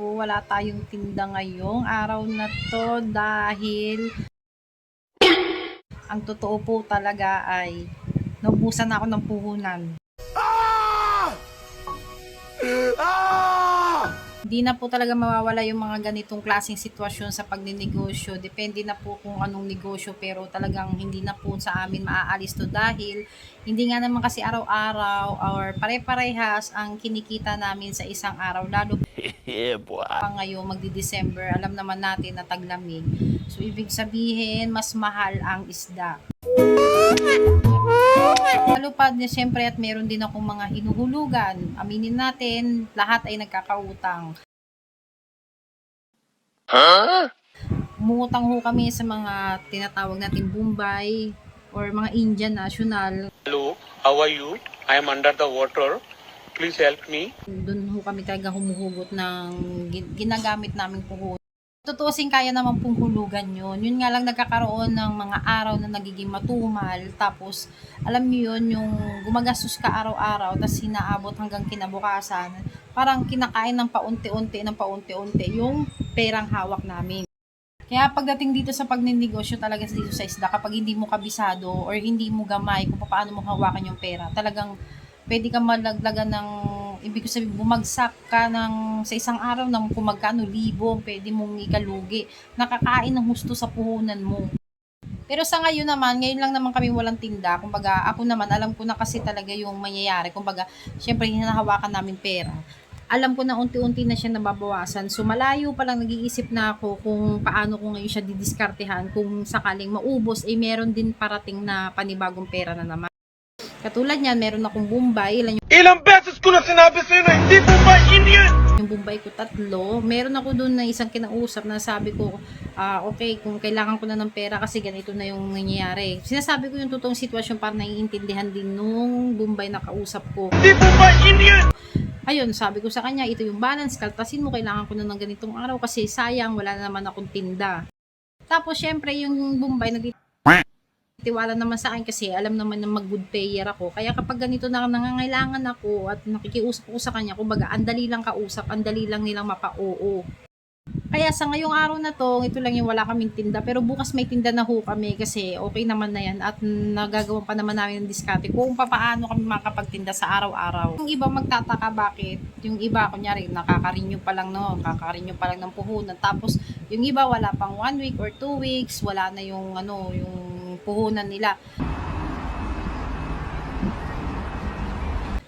po, wala tayong tinda ngayong araw na to dahil ang totoo po talaga ay naubusan na ako ng puhunan. Hindi na po talaga mawawala yung mga ganitong klaseng sitwasyon sa pagninegosyo. Depende na po kung anong negosyo pero talagang hindi na po sa amin maaalis to dahil hindi nga naman kasi araw-araw or pare-parehas ang kinikita namin sa isang araw. Lalo yeah, pa ngayon magdi-December, alam naman natin na taglamig. So, ibig sabihin, mas mahal ang isda. Lalo pa, siyempre, at meron din akong mga hinuhulugan. Aminin natin, lahat ay nagkakautang. Huh? Umutang ho kami sa mga tinatawag natin Bombay or mga Indian national. Hello, how are you? I am under the water. Please help me. Doon ho kami talaga humuhugot ng gin- ginagamit naming puhunan. Tutuusin kaya naman pong hulugan yun. Yun nga lang nagkakaroon ng mga araw na nagiging matumal. Tapos, alam niyo yun, yung gumagastos ka araw-araw, tapos hinaabot hanggang kinabukasan. Parang kinakain ng paunti-unti ng paunti-unti yung perang hawak namin. Kaya pagdating dito sa pagninegosyo talaga dito sa isda, kapag hindi mo kabisado or hindi mo gamay kung paano mo hawakan yung pera, talagang pwede ka malaglagan ng, ibig sabihin, bumagsak ka ng, sa isang araw ng kung magkano libo, pwede mong ikalugi. Nakakain ng husto sa puhunan mo. Pero sa ngayon naman, ngayon lang naman kami walang tinda. Kumbaga, ako naman, alam ko na kasi talaga yung mangyayari. Kumbaga, syempre, hinahawakan namin pera. Alam ko na unti-unti na siya nababawasan. So, malayo pa lang nag-iisip na ako kung paano ko ngayon siya didiskartehan. Kung sakaling maubos, eh meron din parating na panibagong pera na naman. Katulad niyan, meron akong Bombay. Ilan Ilang beses ko na sinabi sa'yo na hindi po ba Indian? yung Bombay ko? Tatlo. Meron ako doon na isang kinausap na sabi ko, ah okay, kung kailangan ko na ng pera kasi ganito na yung nangyayari. Sinasabi ko yung totoong sitwasyon para naiintindihan din nung Bombay na kausap ko. Hindi po ba Indian? Ayun, sabi ko sa kanya, ito yung balance, kaltasin mo, kailangan ko na ng ganitong araw kasi sayang, wala na naman akong tinda. Tapos, syempre, yung Bombay, nagtitiwala naman sa akin kasi alam naman na mag-good payer ako. Kaya kapag ganito na nangangailangan ako at nakikiusap ko sa kanya, kumbaga, andali lang kausap, andali lang nilang mapa-oo. Kaya sa ngayong araw na to, ito lang yung wala kaming tinda. Pero bukas may tinda na ho kami kasi okay naman na yan. At nagagawa pa naman namin ng diskarte kung paano kami makapagtinda sa araw-araw. Yung iba magtataka bakit. Yung iba, kunyari, nakaka-renew pa lang no, nakaka-renew pa lang ng puhunan. Tapos, yung iba wala pang one week or two weeks, wala na yung ano, yung puhunan nila.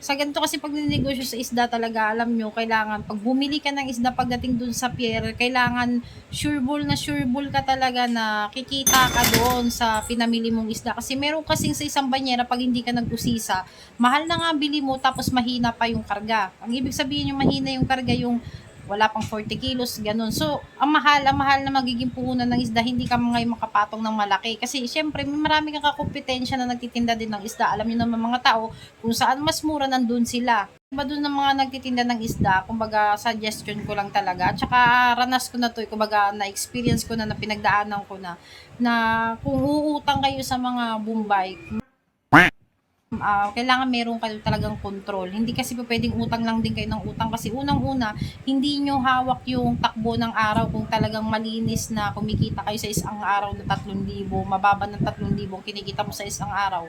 Sa ganito kasi pag ninegosyo sa isda talaga, alam nyo, kailangan, pag bumili ka ng isda pagdating dun sa pier, kailangan sureball na sureball ka talaga na kikita ka doon sa pinamili mong isda. Kasi meron kasing sa isang banyera, pag hindi ka nagkusisa, mahal na nga bili mo, tapos mahina pa yung karga. Ang ibig sabihin yung mahina yung karga, yung wala pang 40 kilos, ganun. So, ang mahal, ang mahal na magiging puhunan ng isda, hindi ka ngayon makapatong ng malaki. Kasi, syempre, may marami kang kakompetensya na nagtitinda din ng isda. Alam niyo naman mga tao, kung saan mas mura, nandun sila. Iba doon ng mga nagtitinda ng isda, kumbaga, suggestion ko lang talaga. At saka, ranas ko na to, eh. kumbaga, na-experience ko na, na pinagdaanan ko na, na kung uutang kayo sa mga Bombay, ah, kailangan meron kayo talagang control. Hindi kasi pa pwedeng utang lang din kayo ng utang kasi unang-una, hindi nyo hawak yung takbo ng araw kung talagang malinis na kumikita kayo sa isang araw na 3,000, mababa ng 3,000 ang kinikita mo sa isang araw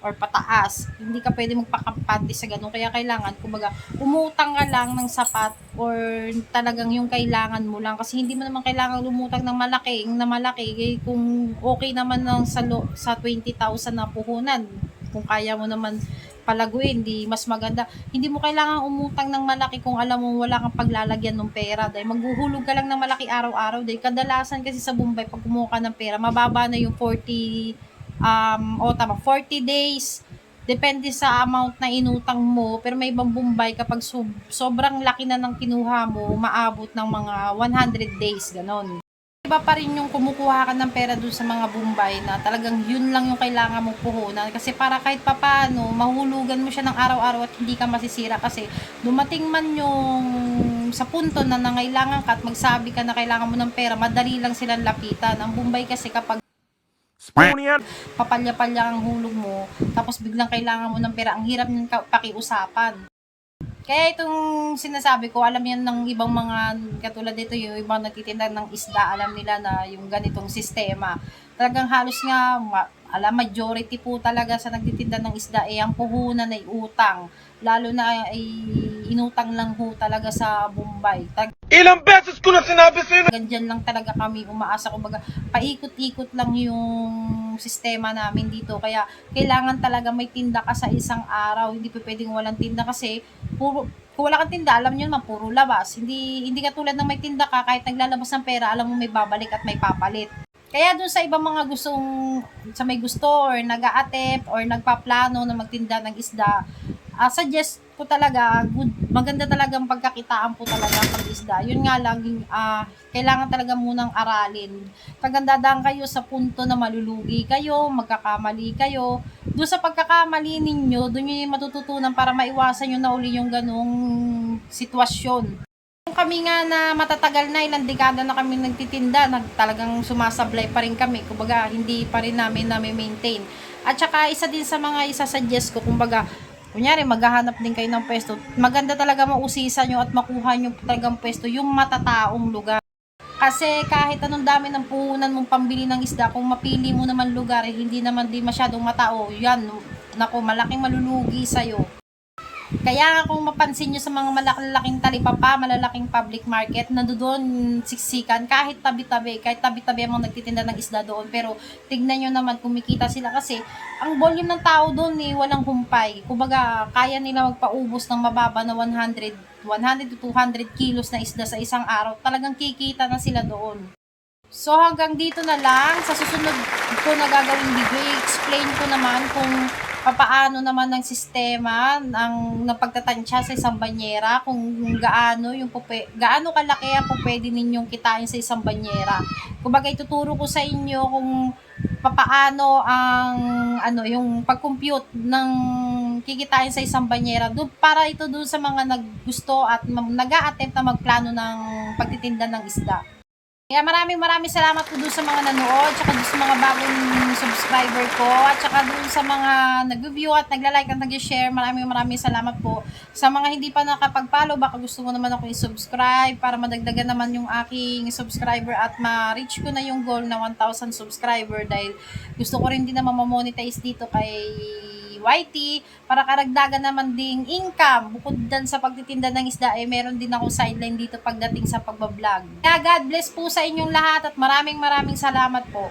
or pataas. Hindi ka pwede magpakampante sa ganun. Kaya kailangan, kumbaga, umutang ka lang ng sapat or talagang yung kailangan mo lang. Kasi hindi mo naman kailangan lumutang ng malaki. Na malaki, eh, kung okay naman ng sa, lo, sa 20,000 na puhunan, kung kaya mo naman palaguin, di mas maganda. Hindi mo kailangan umutang ng malaki kung alam mo wala kang paglalagyan ng pera. Dahil maghuhulog ka lang ng malaki araw-araw. Dahil kadalasan kasi sa Bombay, pag kumuha ka ng pera, mababa na yung 40, um, o tama, 40 days. Depende sa amount na inutang mo. Pero may ibang Bombay, kapag sob- sobrang laki na ng kinuha mo, maabot ng mga 100 days, ganon. Iba pa rin yung kumukuha ka ng pera dun sa mga Bombay na talagang yun lang yung kailangan mong puhunan. Kasi para kahit papano, mahulugan mo siya ng araw-araw at hindi ka masisira. Kasi dumating man yung sa punto na nangailangan ka at magsabi ka na kailangan mo ng pera, madali lang silang lapitan. Ang Bombay kasi kapag papalya-palya ang hulog mo, tapos biglang kailangan mo ng pera, ang hirap ng pakiusapan. Kaya itong sinasabi ko, alam yan ng ibang mga, katulad dito, yung ibang nagtitinda ng isda, alam nila na yung ganitong sistema. Talagang halos nga, ma- alam, majority po talaga sa nagtitinda ng isda, eh, ang puhunan ay utang. Lalo na ay inutang lang ho talaga sa Bombay. Tag Ilang beses ko na sinabi sa'yo Ganyan lang talaga kami umaasa. Kumbaga, paikot-ikot lang yung sistema namin dito. Kaya, kailangan talaga may tinda ka sa isang araw. Hindi pa pwedeng walang tinda kasi, puro, kung wala kang tinda, alam nyo naman, puro labas. Hindi, hindi katulad ng may tinda ka, kahit naglalabas ng pera, alam mo may babalik at may papalit. Kaya dun sa ibang mga gustong, sa may gusto or nag attempt or nagpaplano na magtinda ng isda, ah suggest ko talaga, good, maganda talagang pagkakitaan po talaga pag isda. Yun nga lang, ah, kailangan talaga munang aralin. Pagandadaan kayo sa punto na malulugi kayo, magkakamali kayo. Doon sa pagkakamali ninyo, doon yung matututunan para maiwasan nyo na uli yung ganong sitwasyon. Kami nga na matatagal na, ilang dekada na kami nagtitinda, nag, talagang sumasablay pa rin kami. Kumbaga, hindi pa rin namin na-maintain. At saka, isa din sa mga isasuggest ko, kumbaga, kunyari, maghahanap din kayo ng pwesto. Maganda talaga mausisan nyo at makuha nyo talagang pwesto yung matataong lugar. Kasi kahit anong dami ng puhunan mong pambili ng isda, kung mapili mo naman lugar, eh, hindi naman din masyadong matao, yan, nako, malaking malulugi sa'yo. Kaya nga kung mapansin nyo sa mga malalaking talipapa, malalaking public market, nandoon siksikan, kahit tabi-tabi, kahit tabi-tabi ang mga nagtitinda ng isda doon. Pero tignan nyo naman, kumikita sila kasi ang volume ng tao doon eh, walang humpay. Kumbaga, kaya nila magpaubos ng mababa na 100, 100 to 200 kilos na isda sa isang araw. Talagang kikita na sila doon. So hanggang dito na lang. Sa susunod ko na gagawin video, i-explain ko naman kung papaano naman ng sistema ng, ng pagtatansya sa isang banyera, kung gaano yung pupe, gaano kalaki ang pwede ninyong kitain sa isang banyera. Kumbaga ituturo ko sa inyo kung papaano ang ano yung pag-compute ng kikitain sa isang banyera do para ito doon sa mga naggusto at nag-a-attempt na magplano ng pagtitinda ng isda. Kaya maraming maraming salamat po doon sa mga nanood, tsaka doon sa mga bagong subscriber ko, at tsaka doon sa mga nag-view at nagla-like at nag-share. Maraming maraming salamat po. Sa mga hindi pa nakapag-follow, baka gusto mo naman ako i-subscribe para madagdagan naman yung aking subscriber at ma-reach ko na yung goal na 1,000 subscriber dahil gusto ko rin din na mamonetize dito kay YT para karagdagan naman ding income. Bukod dan sa pagtitinda ng isda, eh meron din ako sideline dito pagdating sa pagbablog. Kaya God bless po sa inyong lahat at maraming maraming salamat po.